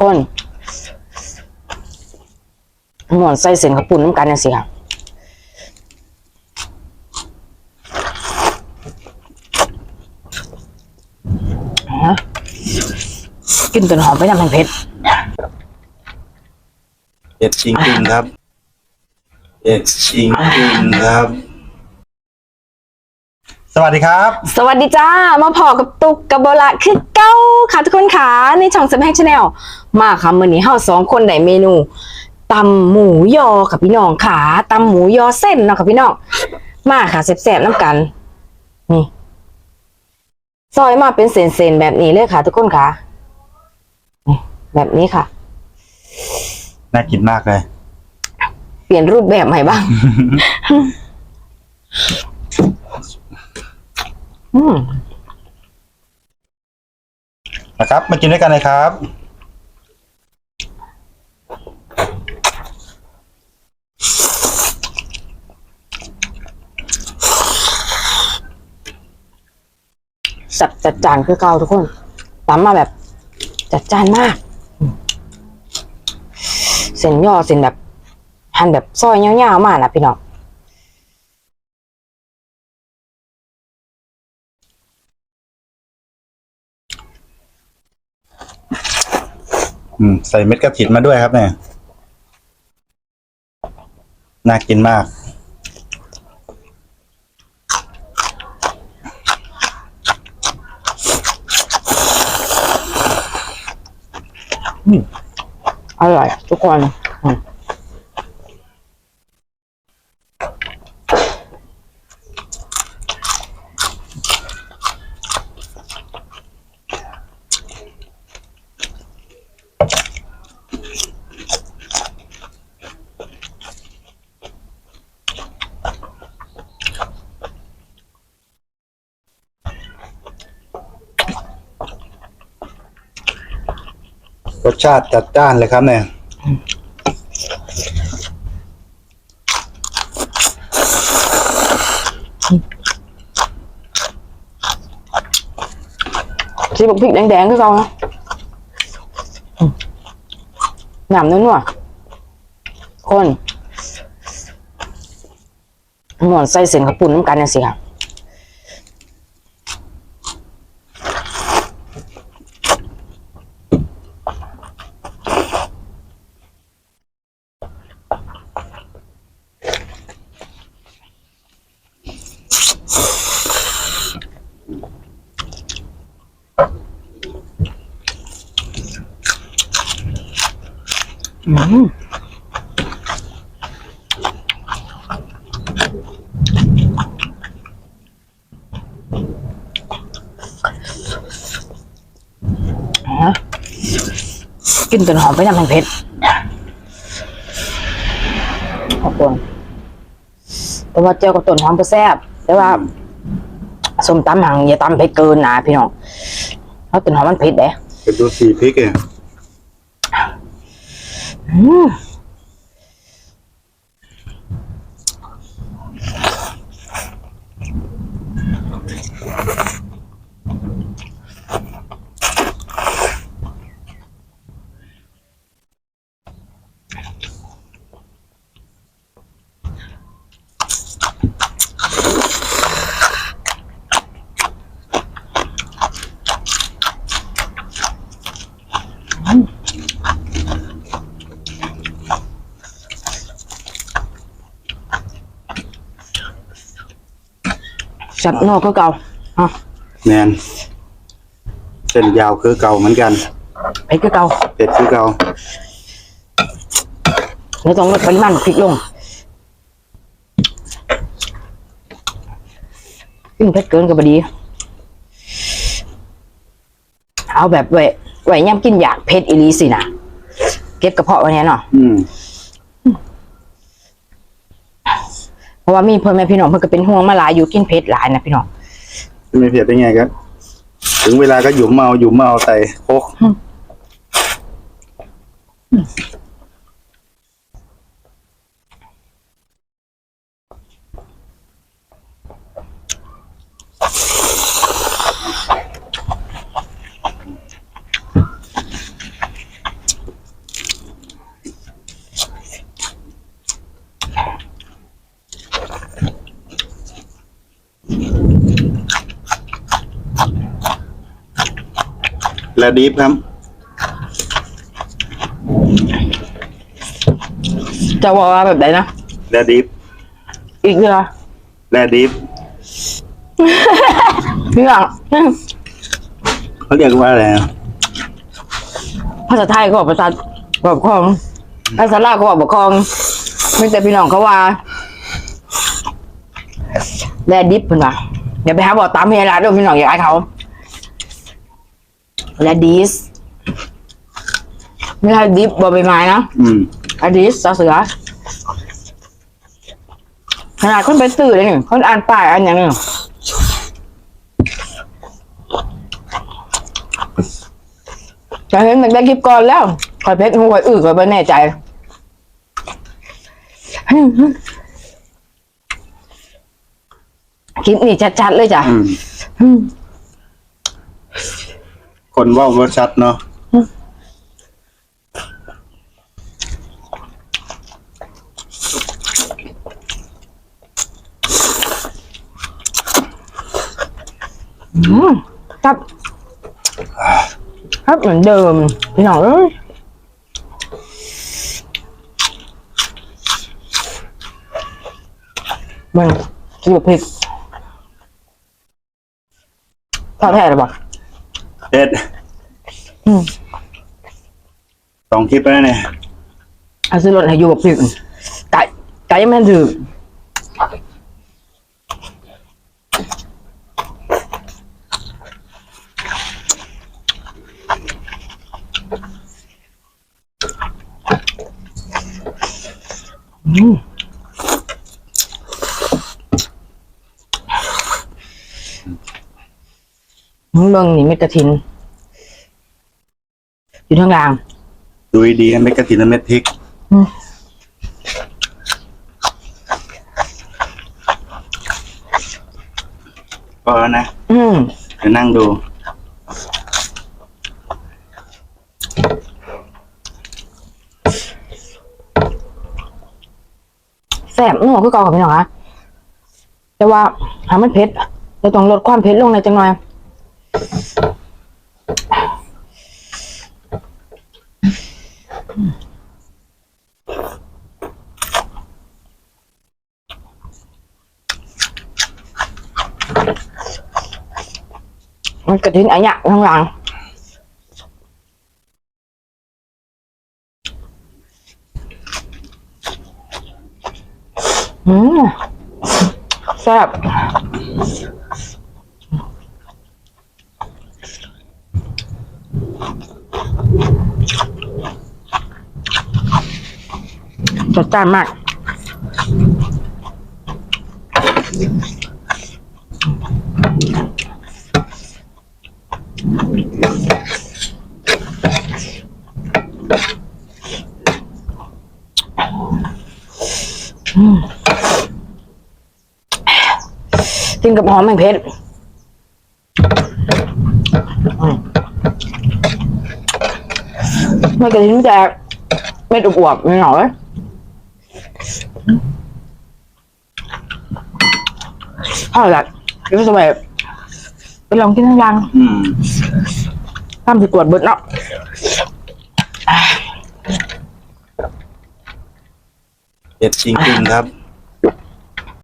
คนหมอนใส่เส้นข้าวปุ้นน้ำกันนะสิค่ะฮะกินจนหอมไปน้ำมันเผ็ดเผ็ดจริงๆครับเผ็ดจริงๆครับ วัสดีครับ สวัสดีจ้า มาพอกับตุกกับโบละคือเก้าค่ะทุกคนค่ะในช่องสแพ็กชาแนลมาค่ะมื้อนี้เฮาสองคนได้เมนูตำหมูยอค่ะพี่น้องค่ะตำหมูยอเส้นเนาะค่ะพี่น้องมาค่ะแซ่บๆน้ำกันนี่ซอยมาเป็นเศษๆแบบนี้เลยค่ะ ทุกคนค่ะนี่แบบนี้ค่ะน่ากินมากเลย เปลี่ยนรูปแบบใหม่บ้าง อืม นะครับ มากินด้วยกันเลยครับสับจัดจานคือเก่าทุกคนตำมาแบบ จัดจานมากอืมเส้นย่อเส้นแบบ หั่นแบบซอยยาวๆมากนะพี่น้อง อืมใส่เม็ดกระถินมาด้วยครับ เนี่ย น่ากินมาก อร่อยทุกคนอืม รสชาติจัดจ้านเลยครับเนี่ยชีบกพริกแดงๆคือเก่านะอืมหนำนัวๆคนหมอนใส่เส้นข้าวปุ้นน้ำกันนะสิค่ะ กินจนหอมไปน้ำมันเผ็ดขอบคุณแต่ว่าเจียวกับต้นหอมก็แซ่บแต่ว่าส้มตำหังอย่าตำเผ็ดเกินนะพี่น้องเพราะต้นหอมมันเผ็ดเด้เป็นตัวสีพริกเอง อื มสับนอกก็เก่าอะแมนเส้นยาวคือเก่าเหมือนกันเผ็ดก็เก่าเผ็ดคือเก่าไม่ต้องลดปริมาณพริกลงกินเผ็ดเกินก็บดี เอาแบบไว้ไว้ย่ำกินอยากเผ็ดอีหลีสินะเก็บกระเพาะไว้เนี่ยเนาะอืม เพ ราะว่ามีพ่อแม่พี่น้องเพิ่นก็เป็นห่วงมาหลายอยู่กินเผ็ดหลายนะพี่น้องไม่เผ็ดได้ไงครับ ถึงเวลาก็หยุมเมาหยุมเมาใส่โคก ดดิฟครับ จะบอกว่าแบบไหนนะแดดดิฟอีกเดือแดดดิฟพี่หลังเขาเรียกว่าอะไรนะภาษาไทยก็บอกภาษาบอกคองภาษาลาวก็บอกบอกคองไม่แต่พี่น้องเขาว่าแลดิฟเพิ่นว่าอย่าไปหาบอกตามเฮียร้านด้วยพี่น้องอย่าอายเขา แลดิสไม่ใช่ดิฟบอใบไม้นะอืมอะดิสซอเสือขนาดคนไปสื่อเลยนี่คนอ่านป้ายอ่านอย่างนี้จะเห็นมันได้คลิปก่อนแล้วคอยเพชรหัวอื่นคอยไม่แน่ใจคลิปนี้ชัดๆเลยจ้ะอืมอืม คนเว่าว่าชัดเนาะอืมครับครับเหมือนเดิมพี่น้องเอ้ยมันจีบพริกทอดแท้หรือเปล่า เอ็ดอืมสองคลิปแล้วเนี่ยเอาซื้อรถให้อยู่กับพริกไก่ไก่ยังไม่ทันถืออืม น้องเบิงนี่เม็ดกระถิน อยู่ทางกลาง ดูดีๆเม็ดกระถินและเม็ดพริกอืม พอแล้วนะอืมเดี๋ยวนั่งดู แสบหนูคือเก่ากับพี่น้องอะแต่ว่าหามันเผ็ดเราต้องลดความเผ็ดลงในอยจังหน่อย มันกระทิ้นอะเนี่ยข้างหลังอืมแซ่บ จัดจ้านมาก กินกับหอมแมงเพชรไม่กระทิ้งแต่เม็ดอวบไม่หน่อย เอาละเดี๋ยวสมัยไปลองกินทั้งรังอืมทำสิกวดเบิดเนาะเด็ดจริงๆครับ